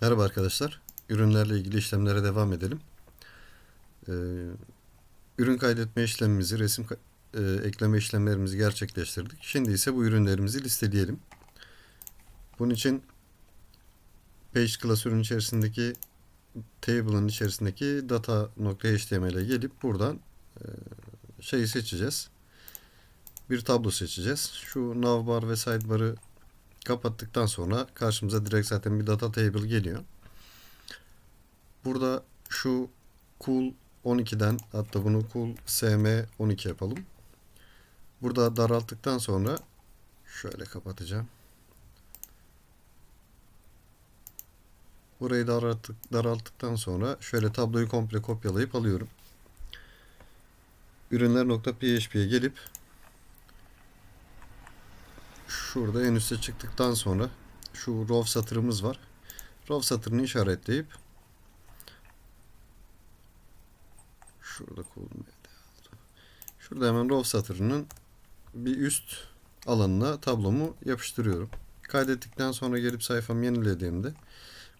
Merhaba arkadaşlar. Ürünlerle ilgili işlemlere devam edelim. Ee, ürün kaydetme işlemimizi, resim e, ekleme işlemlerimizi gerçekleştirdik. Şimdi ise bu ürünlerimizi listeleyelim. Bunun için page klasörün içerisindeki table'ın içerisindeki data.html'e gelip buradan e, şeyi seçeceğiz. Bir tablo seçeceğiz. Şu navbar ve sidebar'ı kapattıktan sonra karşımıza direkt zaten bir data table geliyor. Burada şu cool 12'den hatta bunu cool sm 12 yapalım. Burada daralttıktan sonra şöyle kapatacağım. Burayı daralttık, daralttıktan sonra şöyle tabloyu komple kopyalayıp alıyorum. Ürünler.php'ye gelip şurada en üste çıktıktan sonra şu row satırımız var. Row satırını işaretleyip şurada kullanmaya Şurada hemen row satırının bir üst alanına tablomu yapıştırıyorum. Kaydettikten sonra gelip sayfamı yenilediğimde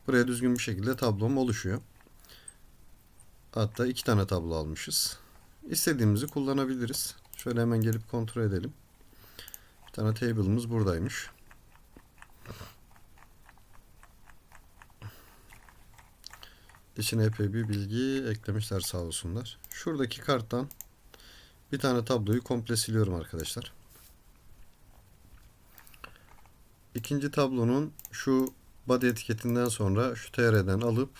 buraya düzgün bir şekilde tablom oluşuyor. Hatta iki tane tablo almışız. İstediğimizi kullanabiliriz. Şöyle hemen gelip kontrol edelim. Tane table'ımız buradaymış. İçine epey bir bilgi eklemişler sağ olsunlar. Şuradaki karttan bir tane tabloyu komple siliyorum arkadaşlar. İkinci tablonun şu body etiketinden sonra şu tr'den alıp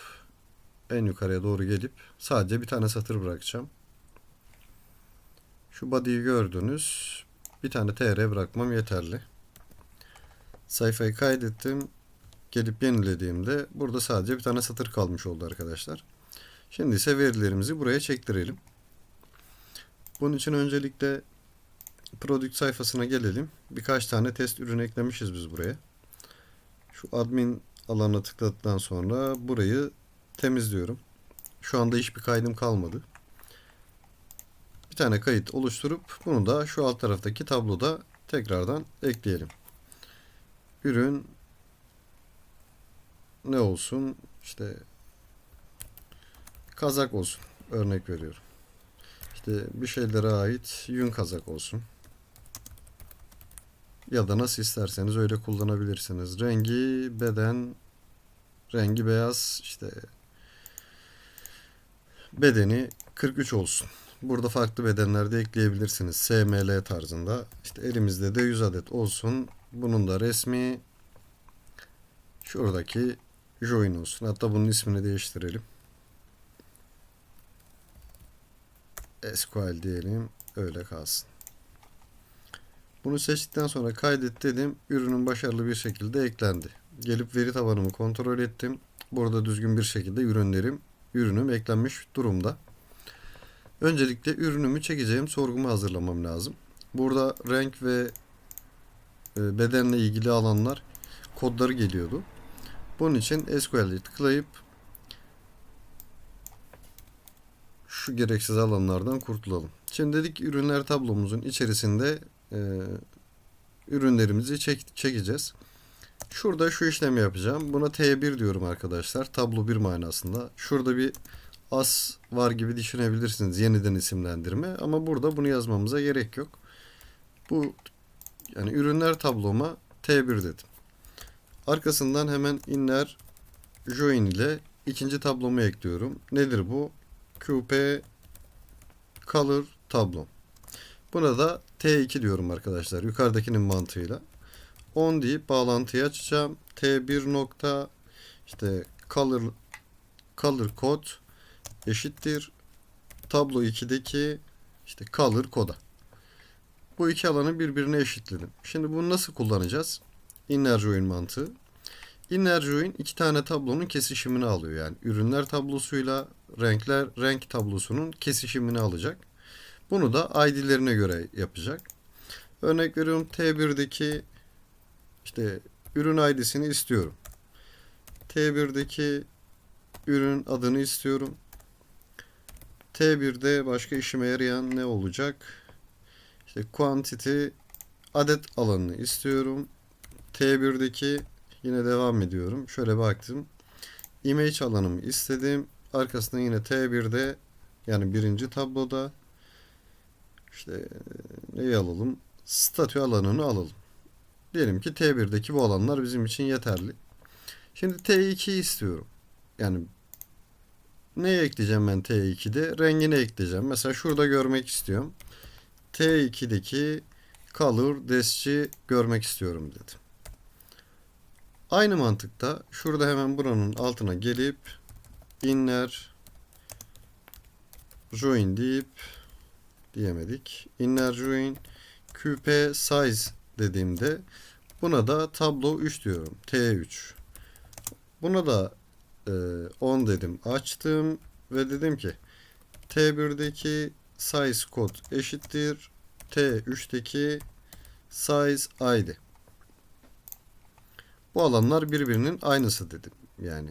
en yukarıya doğru gelip sadece bir tane satır bırakacağım. Şu body'yi gördünüz. Bir tane tr bırakmam yeterli. Sayfayı kaydettim. Gelip yenilediğimde burada sadece bir tane satır kalmış oldu arkadaşlar. Şimdi ise verilerimizi buraya çektirelim. Bunun için öncelikle product sayfasına gelelim. Birkaç tane test ürün eklemişiz biz buraya. Şu admin alanına tıkladıktan sonra burayı temizliyorum. Şu anda hiçbir kaydım kalmadı. Tane kayıt oluşturup bunu da şu alt taraftaki tabloda tekrardan ekleyelim. Ürün ne olsun? İşte kazak olsun. Örnek veriyorum. İşte bir şeylere ait yün kazak olsun. Ya da nasıl isterseniz öyle kullanabilirsiniz. Rengi beden rengi beyaz işte bedeni 43 olsun. Burada farklı bedenler de ekleyebilirsiniz. SML tarzında. İşte elimizde de 100 adet olsun. Bunun da resmi şuradaki join olsun. Hatta bunun ismini değiştirelim. SQL diyelim. Öyle kalsın. Bunu seçtikten sonra kaydet dedim. Ürünün başarılı bir şekilde eklendi. Gelip veri tabanımı kontrol ettim. Burada düzgün bir şekilde ürünlerim, ürünüm eklenmiş durumda. Öncelikle ürünümü çekeceğim sorgumu hazırlamam lazım. Burada renk ve e, bedenle ilgili alanlar kodları geliyordu. Bunun için SQL'e tıklayıp şu gereksiz alanlardan kurtulalım. Şimdi dedik ürünler tablomuzun içerisinde e, ürünlerimizi çek, çekeceğiz. Şurada şu işlemi yapacağım. Buna T1 diyorum arkadaşlar. Tablo 1 manasında. Şurada bir as var gibi düşünebilirsiniz. Yeniden isimlendirme. Ama burada bunu yazmamıza gerek yok. Bu yani ürünler tabloma T1 dedim. Arkasından hemen inner join ile ikinci tablomu ekliyorum. Nedir bu? QP color tablo. Buna da T2 diyorum arkadaşlar. Yukarıdakinin mantığıyla. 10 deyip bağlantıyı açacağım. T1 nokta işte color color kod eşittir tablo 2'deki işte color koda. Bu iki alanı birbirine eşitledim. Şimdi bunu nasıl kullanacağız? Inner join mantığı. Inner join iki tane tablonun kesişimini alıyor yani. Ürünler tablosuyla renkler renk tablosunun kesişimini alacak. Bunu da ID'lerine göre yapacak. Örnek veriyorum T1'deki işte ürün ID'sini istiyorum. T1'deki ürün adını istiyorum. T1'de başka işime yarayan ne olacak? İşte quantity adet alanını istiyorum. T1'deki yine devam ediyorum. Şöyle baktım. image alanımı istedim. Arkasına yine T1'de yani birinci tabloda işte e, neyi alalım? Statü alanını alalım. Diyelim ki T1'deki bu alanlar bizim için yeterli. Şimdi T2'yi istiyorum. Yani neye ekleyeceğim ben T2'de? Rengini ekleyeceğim. Mesela şurada görmek istiyorum. T2'deki color desci görmek istiyorum dedim. Aynı mantıkta şurada hemen buranın altına gelip inner join deyip diyemedik. Inner join qp size dediğimde buna da tablo 3 diyorum. T3. Buna da e, 10 dedim. Açtım ve dedim ki T1'deki size kod eşittir T3'teki size id. Bu alanlar birbirinin aynısı dedim. Yani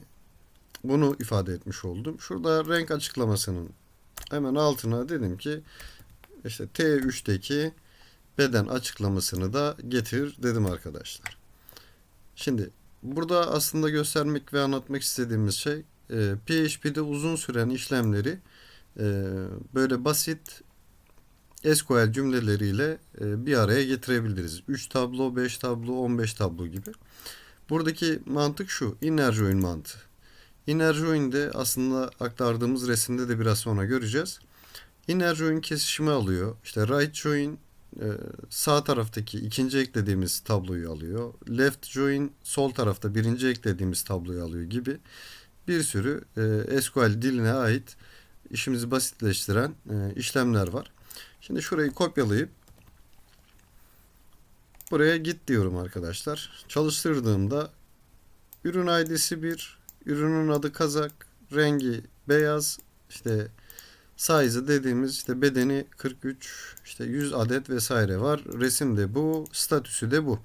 bunu ifade etmiş oldum. Şurada renk açıklamasının hemen altına dedim ki işte T3'teki beden açıklamasını da getir dedim arkadaşlar. Şimdi burada aslında göstermek ve anlatmak istediğimiz şey e, PHP'de uzun süren işlemleri e, böyle basit SQL cümleleriyle e, bir araya getirebiliriz. 3 tablo, 5 tablo, 15 tablo gibi. Buradaki mantık şu. Inner join mantığı. Inner join'de aslında aktardığımız resimde de biraz sonra göreceğiz. Inner join kesişimi alıyor. İşte right join sağ taraftaki ikinci eklediğimiz tabloyu alıyor. Left join sol tarafta birinci eklediğimiz tabloyu alıyor gibi bir sürü e, SQL diline ait işimizi basitleştiren e, işlemler var. Şimdi şurayı kopyalayıp buraya git diyorum arkadaşlar. Çalıştırdığımda ürün ID'si 1, ürünün adı kazak, rengi beyaz, işte size dediğimiz işte bedeni 43, işte 100 adet vesaire var. Resim de bu, statüsü de bu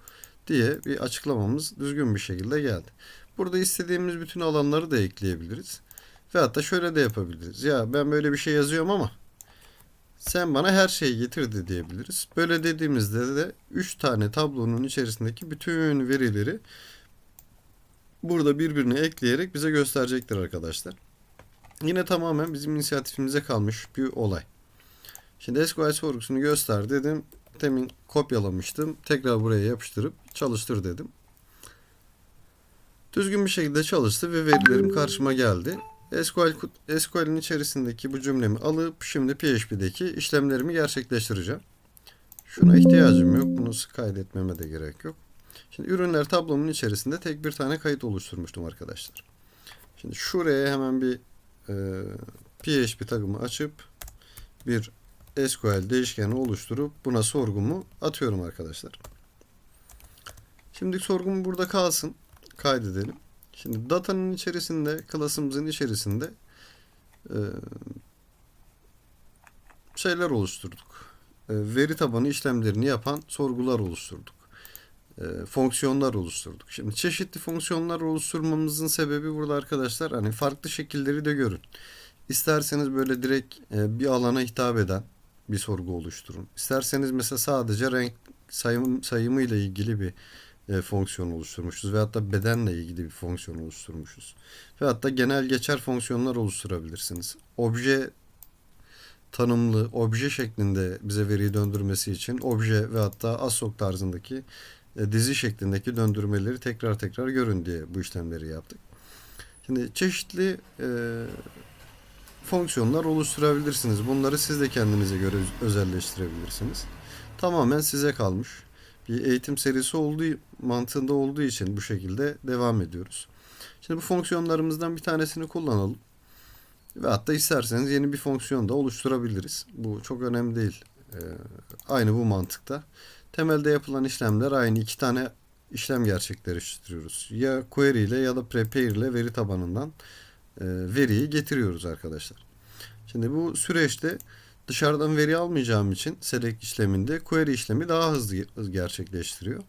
diye bir açıklamamız düzgün bir şekilde geldi. Burada istediğimiz bütün alanları da ekleyebiliriz. Ve hatta şöyle de yapabiliriz. Ya ben böyle bir şey yazıyorum ama sen bana her şeyi getirdi diyebiliriz. Böyle dediğimizde de 3 tane tablonun içerisindeki bütün verileri burada birbirine ekleyerek bize gösterecektir arkadaşlar. Yine tamamen bizim inisiyatifimize kalmış bir olay. Şimdi SQL sorgusunu göster dedim. Temin kopyalamıştım. Tekrar buraya yapıştırıp çalıştır dedim. Düzgün bir şekilde çalıştı ve verilerim karşıma geldi. SQL, SQL'in içerisindeki bu cümlemi alıp şimdi PHP'deki işlemlerimi gerçekleştireceğim. Şuna ihtiyacım yok. Bunu kaydetmeme de gerek yok. Şimdi ürünler tablomun içerisinde tek bir tane kayıt oluşturmuştum arkadaşlar. Şimdi şuraya hemen bir e, PHP tagımı açıp bir SQL değişkeni oluşturup buna sorgumu atıyorum arkadaşlar. Şimdi sorgum burada kalsın. Kaydedelim. Şimdi datanın içerisinde, klasımızın içerisinde e, şeyler oluşturduk. E, veri tabanı işlemlerini yapan sorgular oluşturduk. E, fonksiyonlar oluşturduk. Şimdi çeşitli fonksiyonlar oluşturmamızın sebebi burada arkadaşlar hani farklı şekilleri de görün. İsterseniz böyle direkt e, bir alana hitap eden bir sorgu oluşturun. İsterseniz mesela sadece renk sayım, sayımı ile ilgili bir e, fonksiyon oluşturmuşuz ve hatta bedenle ilgili bir fonksiyon oluşturmuşuz. Ve hatta genel geçer fonksiyonlar oluşturabilirsiniz. Obje tanımlı, obje şeklinde bize veriyi döndürmesi için obje ve hatta ASOC tarzındaki dizi şeklindeki döndürmeleri tekrar tekrar görün diye bu işlemleri yaptık. Şimdi çeşitli e, fonksiyonlar oluşturabilirsiniz. Bunları siz de kendinize göre özelleştirebilirsiniz. Tamamen size kalmış bir eğitim serisi olduğu mantığında olduğu için bu şekilde devam ediyoruz. Şimdi bu fonksiyonlarımızdan bir tanesini kullanalım. Ve hatta isterseniz yeni bir fonksiyon da oluşturabiliriz. Bu çok önemli değil. Ee, aynı bu mantıkta. Temelde yapılan işlemler aynı iki tane işlem gerçekleştiriyoruz. Ya query ile ya da prepare ile veri tabanından e, veriyi getiriyoruz arkadaşlar. Şimdi bu süreçte dışarıdan veri almayacağım için select işleminde query işlemi daha hızlı gerçekleştiriyor.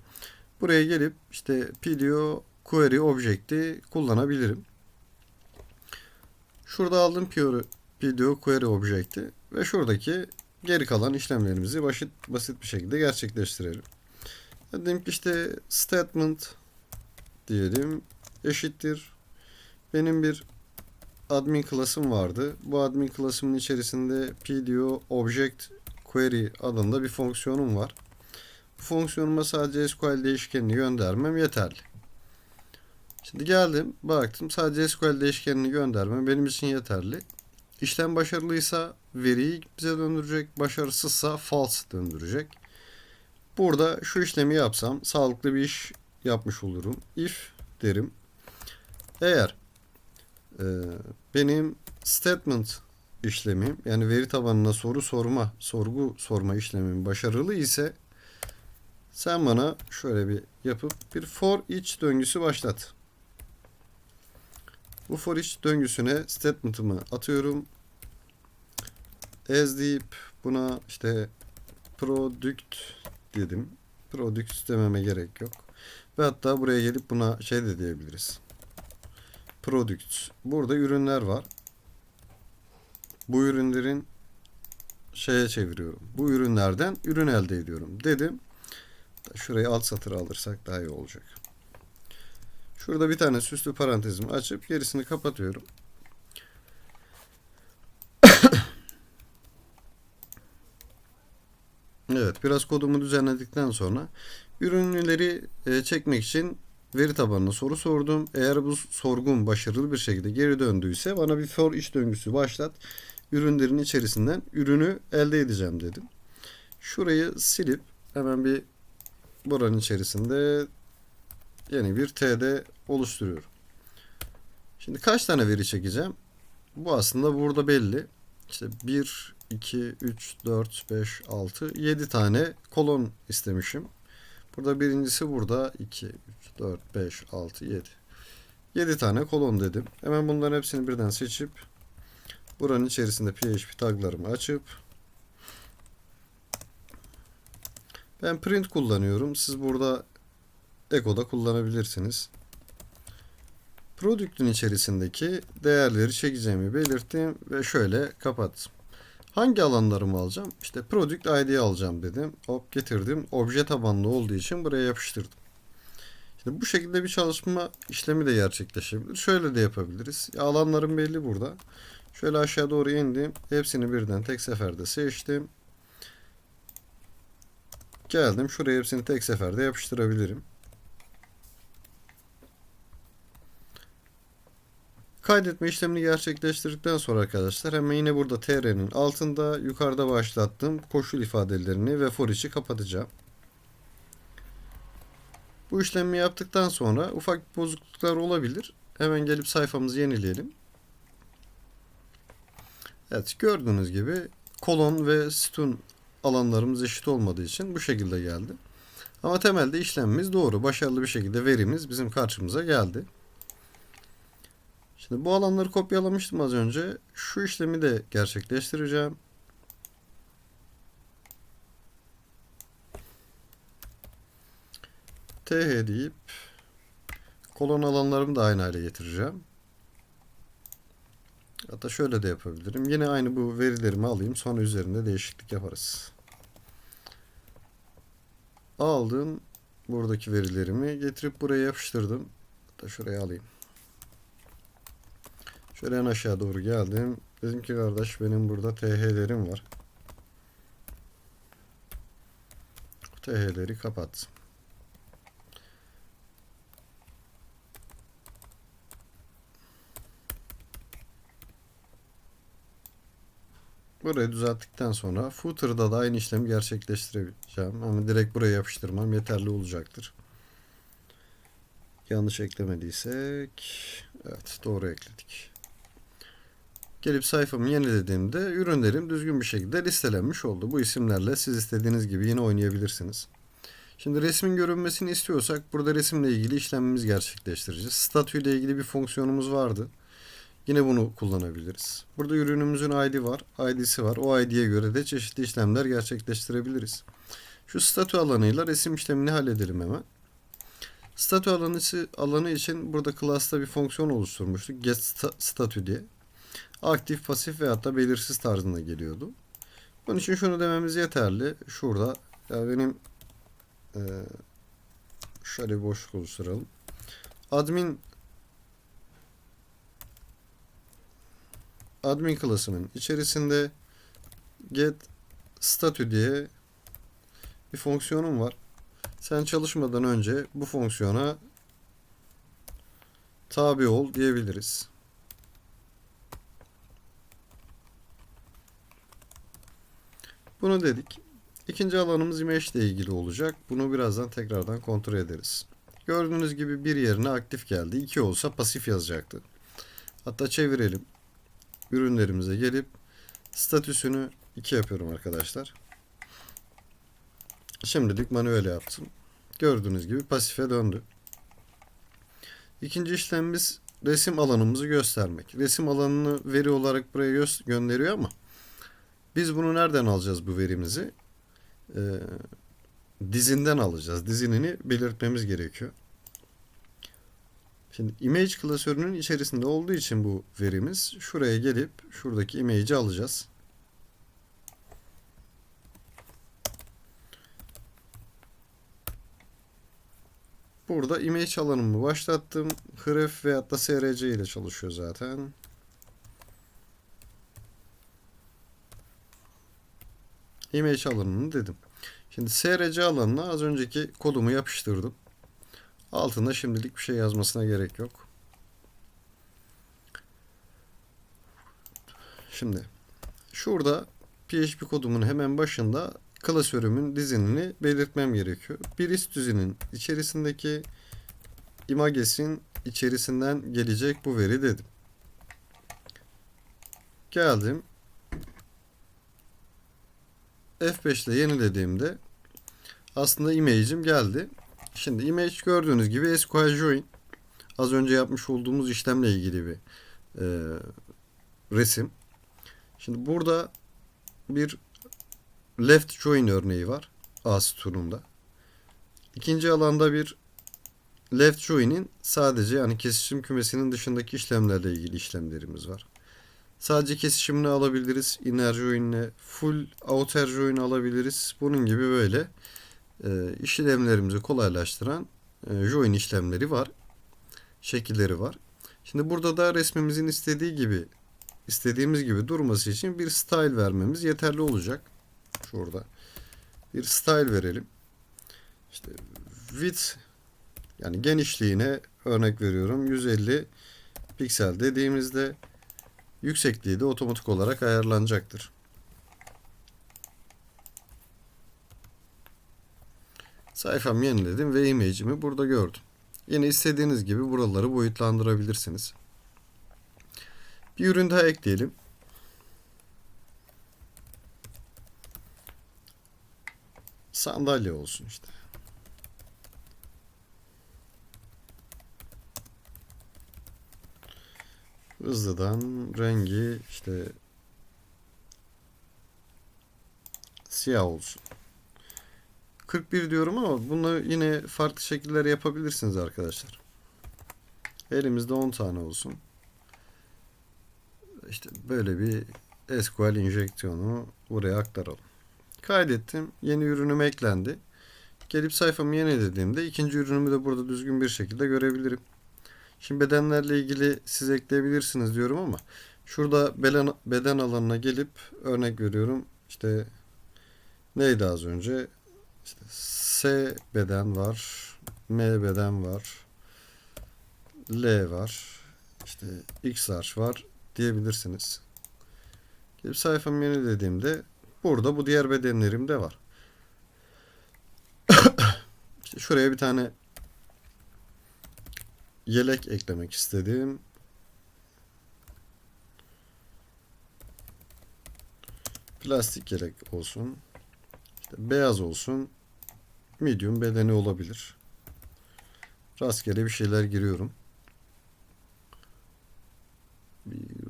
Buraya gelip işte PDO query object'i kullanabilirim. Şurada aldım PDO query object'i ve şuradaki geri kalan işlemlerimizi basit basit bir şekilde gerçekleştirelim. Dedim ki işte statement diyelim eşittir benim bir admin klasım vardı. Bu admin klasımın içerisinde PDO Object Query adında bir fonksiyonum var. Bu fonksiyonuma sadece SQL değişkenini göndermem yeterli. Şimdi geldim, baktım sadece SQL değişkenini göndermem benim için yeterli. İşlem başarılıysa veriyi bize döndürecek, başarısızsa false döndürecek. Burada şu işlemi yapsam sağlıklı bir iş yapmış olurum. If derim. Eğer e, benim statement işlemim yani veri tabanına soru sorma, sorgu sorma işlemim başarılı ise sen bana şöyle bir yapıp bir for each döngüsü başlat. Bu for each döngüsüne statement'ımı atıyorum. As deyip buna işte product dedim. Product dememe gerek yok. Ve hatta buraya gelip buna şey de diyebiliriz. Products. Burada ürünler var. Bu ürünlerin şeye çeviriyorum. Bu ürünlerden ürün elde ediyorum dedim. Şurayı alt satır alırsak daha iyi olacak. Şurada bir tane süslü parantezimi açıp gerisini kapatıyorum. Evet, biraz kodumu düzenledikten sonra ürünleri e, çekmek için veri tabanına soru sordum. Eğer bu sorgum başarılı bir şekilde geri döndüyse bana bir for iş döngüsü başlat. Ürünlerin içerisinden ürünü elde edeceğim dedim. Şurayı silip hemen bir buranın içerisinde yeni bir TD oluşturuyorum. Şimdi kaç tane veri çekeceğim? Bu aslında burada belli. İşte 1, 2, 3, 4, 5, 6, 7 tane kolon istemişim. Burada birincisi burada 2, 3, 4, 5, 6, 7. 7 tane kolon dedim. Hemen bunların hepsini birden seçip buranın içerisinde PHP taglarımı açıp ben print kullanıyorum. Siz burada Echo'da kullanabilirsiniz. Produktün içerisindeki değerleri çekeceğimi belirttim ve şöyle kapattım. Hangi alanlarımı alacağım? İşte Product ID alacağım dedim. Hop getirdim. Obje tabanlı olduğu için buraya yapıştırdım. Şimdi bu şekilde bir çalışma işlemi de gerçekleşebilir. Şöyle de yapabiliriz. Ya alanlarım belli burada. Şöyle aşağı doğru indim. Hepsini birden tek seferde seçtim. Geldim. Şuraya hepsini tek seferde yapıştırabilirim. Kaydetme işlemini gerçekleştirdikten sonra arkadaşlar hemen yine burada tr'nin altında yukarıda başlattığım koşul ifadelerini ve for içi kapatacağım. Bu işlemi yaptıktan sonra ufak bozukluklar olabilir. Hemen gelip sayfamızı yenileyelim. Evet gördüğünüz gibi kolon ve sütun alanlarımız eşit olmadığı için bu şekilde geldi. Ama temelde işlemimiz doğru. Başarılı bir şekilde verimiz bizim karşımıza geldi. Şimdi bu alanları kopyalamıştım az önce. Şu işlemi de gerçekleştireceğim. TH deyip kolon alanlarımı da aynı hale getireceğim. Hatta şöyle de yapabilirim. Yine aynı bu verilerimi alayım. Sonra üzerinde değişiklik yaparız. Aldım. Buradaki verilerimi getirip buraya yapıştırdım. Hatta şuraya alayım. Şöyle en aşağı doğru geldim. Dedim ki kardeş benim burada TH'lerim var. TH'leri kapat. Burayı düzelttikten sonra footer'da da aynı işlemi gerçekleştireceğim. Ama direkt buraya yapıştırmam yeterli olacaktır. Yanlış eklemediysek evet doğru ekledik. Gelip sayfamı yenilediğimde ürünlerim düzgün bir şekilde listelenmiş oldu. Bu isimlerle siz istediğiniz gibi yine oynayabilirsiniz. Şimdi resmin görünmesini istiyorsak burada resimle ilgili işlemimiz gerçekleştireceğiz. Statü ile ilgili bir fonksiyonumuz vardı. Yine bunu kullanabiliriz. Burada ürünümüzün ID var, ID'si var. O ID'ye göre de çeşitli işlemler gerçekleştirebiliriz. Şu statü alanıyla resim işlemini halledelim hemen. Statü alanı, alanı için burada class'ta bir fonksiyon oluşturmuştuk. Get statü diye. Aktif, pasif ve hatta belirsiz tarzında geliyordu. Bunun için şunu dememiz yeterli. Şurada ya benim e, şöyle bir boşluk oluşturalım. Admin admin klasının içerisinde get statü diye bir fonksiyonum var. Sen çalışmadan önce bu fonksiyona tabi ol diyebiliriz. Bunu dedik. İkinci alanımız image ile ilgili olacak. Bunu birazdan tekrardan kontrol ederiz. Gördüğünüz gibi bir yerine aktif geldi. 2 olsa pasif yazacaktı. Hatta çevirelim. Ürünlerimize gelip statüsünü 2 yapıyorum arkadaşlar. Şimdilik manuel yaptım. Gördüğünüz gibi pasife döndü. İkinci işlemimiz resim alanımızı göstermek. Resim alanını veri olarak buraya gö- gönderiyor ama biz bunu nereden alacağız bu verimizi? Ee, dizinden alacağız. Dizinini belirtmemiz gerekiyor. Şimdi image klasörünün içerisinde olduğu için bu verimiz şuraya gelip şuradaki image'i alacağız. Burada image alanımı başlattım. href veyahut da src ile çalışıyor zaten. İmage alanını dedim. Şimdi src alanına az önceki kodumu yapıştırdım. Altında şimdilik bir şey yazmasına gerek yok. Şimdi şurada PHP kodumun hemen başında klasörümün dizinini belirtmem gerekiyor. Bir üst dizinin içerisindeki images'in içerisinden gelecek bu veri dedim. Geldim. F5 ile yenilediğimde aslında image'im geldi. Şimdi image gördüğünüz gibi SQL join az önce yapmış olduğumuz işlemle ilgili bir e, resim. Şimdi burada bir left join örneği var A sütununda. İkinci alanda bir left join'in sadece yani kesişim kümesinin dışındaki işlemlerle ilgili işlemlerimiz var. Sadece kesişimini alabiliriz. Inner join'le full outer join alabiliriz. Bunun gibi böyle e, işlemlerimizi kolaylaştıran e, join işlemleri var. Şekilleri var. Şimdi burada da resmimizin istediği gibi istediğimiz gibi durması için bir style vermemiz yeterli olacak. Şurada bir style verelim. İşte width yani genişliğine örnek veriyorum 150 piksel dediğimizde yüksekliği de otomatik olarak ayarlanacaktır. Sayfamı yeniledim ve image'imi burada gördüm. Yine istediğiniz gibi buraları boyutlandırabilirsiniz. Bir ürün daha ekleyelim. Sandalye olsun işte. Hızlıdan rengi işte siyah olsun. 41 diyorum ama bunu yine farklı şekiller yapabilirsiniz arkadaşlar. Elimizde 10 tane olsun. İşte böyle bir SQL injeksiyonu buraya aktaralım. Kaydettim. Yeni ürünüm eklendi. Gelip sayfamı yenilediğimde ikinci ürünümü de burada düzgün bir şekilde görebilirim. Şimdi bedenlerle ilgili siz ekleyebilirsiniz diyorum ama şurada beden, beden alanına gelip örnek veriyorum. İşte neydi az önce? İşte S beden var. M beden var. L var. İşte X harf var diyebilirsiniz. Gelip sayfamı yenilediğimde burada bu diğer bedenlerim de var. işte şuraya bir tane yelek eklemek istedim. Plastik yelek olsun. İşte beyaz olsun. Medium bedeni olabilir. Rastgele bir şeyler giriyorum. Bir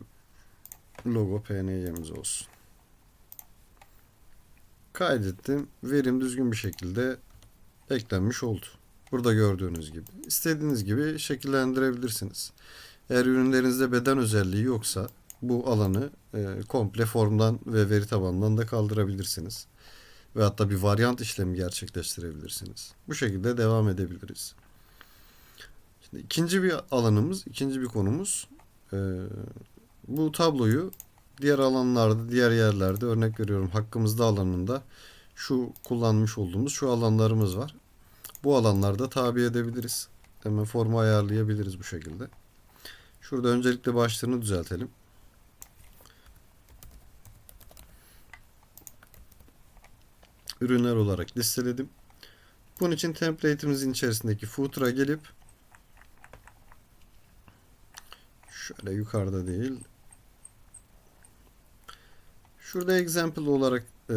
logo PNG'miz olsun. Kaydettim. Verim düzgün bir şekilde eklenmiş oldu. Burada gördüğünüz gibi. İstediğiniz gibi şekillendirebilirsiniz. Eğer ürünlerinizde beden özelliği yoksa bu alanı e, komple formdan ve veri tabanından da kaldırabilirsiniz. Ve hatta bir varyant işlemi gerçekleştirebilirsiniz. Bu şekilde devam edebiliriz. Şimdi ikinci bir alanımız, ikinci bir konumuz e, bu tabloyu diğer alanlarda, diğer yerlerde örnek veriyorum hakkımızda alanında şu kullanmış olduğumuz şu alanlarımız var. Bu alanlarda tabi edebiliriz. Hemen formu ayarlayabiliriz bu şekilde. Şurada öncelikle başlığını düzeltelim. Ürünler olarak listeledim. Bunun için template'imizin içerisindeki footer'a gelip şöyle yukarıda değil Şurada example olarak e,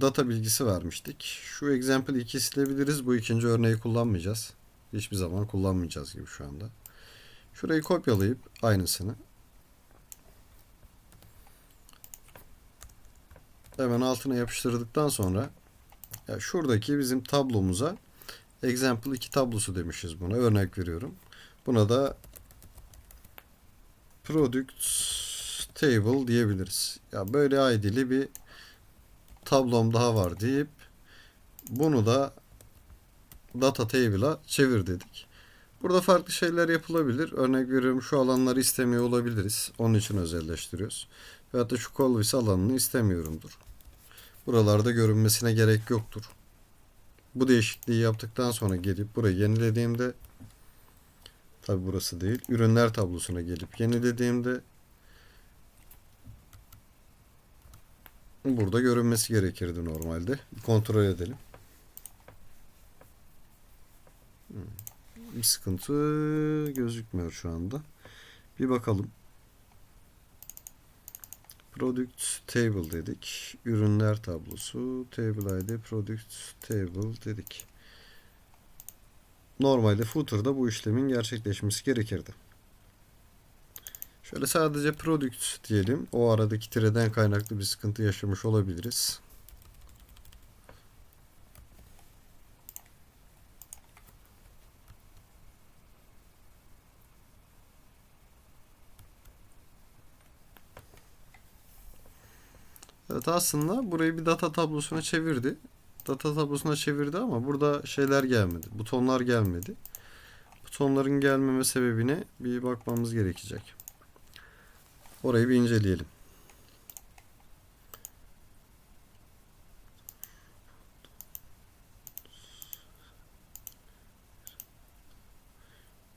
data bilgisi vermiştik. Şu example 2'yi silebiliriz. Bu ikinci örneği kullanmayacağız. Hiçbir zaman kullanmayacağız gibi şu anda. Şurayı kopyalayıp aynısını hemen altına yapıştırdıktan sonra ya şuradaki bizim tablomuza example 2 tablosu demişiz buna. Örnek veriyorum. Buna da products table diyebiliriz. Ya böyle ID'li bir tablom daha var deyip bunu da data table'a çevir dedik. Burada farklı şeyler yapılabilir. Örnek veriyorum şu alanları istemiyor olabiliriz. Onun için özelleştiriyoruz. Veyahut da şu Colvis alanını istemiyorumdur. Buralarda görünmesine gerek yoktur. Bu değişikliği yaptıktan sonra gelip burayı yenilediğimde tabi burası değil. Ürünler tablosuna gelip yenilediğimde Burada görünmesi gerekirdi normalde. Kontrol edelim. Hmm. Bir sıkıntı gözükmüyor şu anda. Bir bakalım. Product table dedik. Ürünler tablosu. Table ID product table dedik. Normalde footer'da bu işlemin gerçekleşmesi gerekirdi. Şöyle sadece product diyelim. O aradaki tireden kaynaklı bir sıkıntı yaşamış olabiliriz. Evet aslında burayı bir data tablosuna çevirdi. Data tablosuna çevirdi ama burada şeyler gelmedi. Butonlar gelmedi. Butonların gelmeme sebebine bir bakmamız gerekecek. Orayı bir inceleyelim.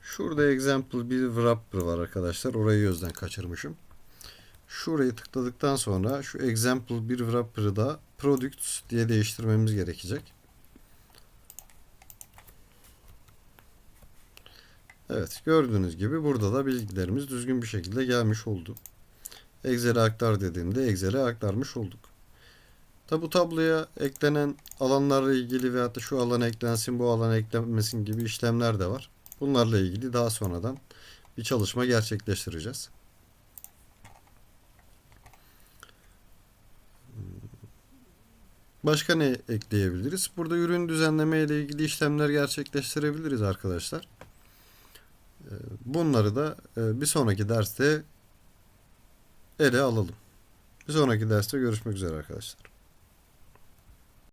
Şurada example bir wrapper var arkadaşlar. Orayı gözden kaçırmışım. Şurayı tıkladıktan sonra şu example bir wrapper'ı da products diye değiştirmemiz gerekecek. Evet gördüğünüz gibi burada da bilgilerimiz düzgün bir şekilde gelmiş oldu. Excel'e aktar dediğimde Excel'e aktarmış olduk. Tabi bu tabloya eklenen alanlarla ilgili veyahut da şu alan eklensin bu alan eklenmesin gibi işlemler de var. Bunlarla ilgili daha sonradan bir çalışma gerçekleştireceğiz. Başka ne ekleyebiliriz? Burada ürün düzenleme ile ilgili işlemler gerçekleştirebiliriz arkadaşlar. Bunları da e, bir sonraki derste ele alalım. Bir sonraki derste görüşmek üzere arkadaşlar.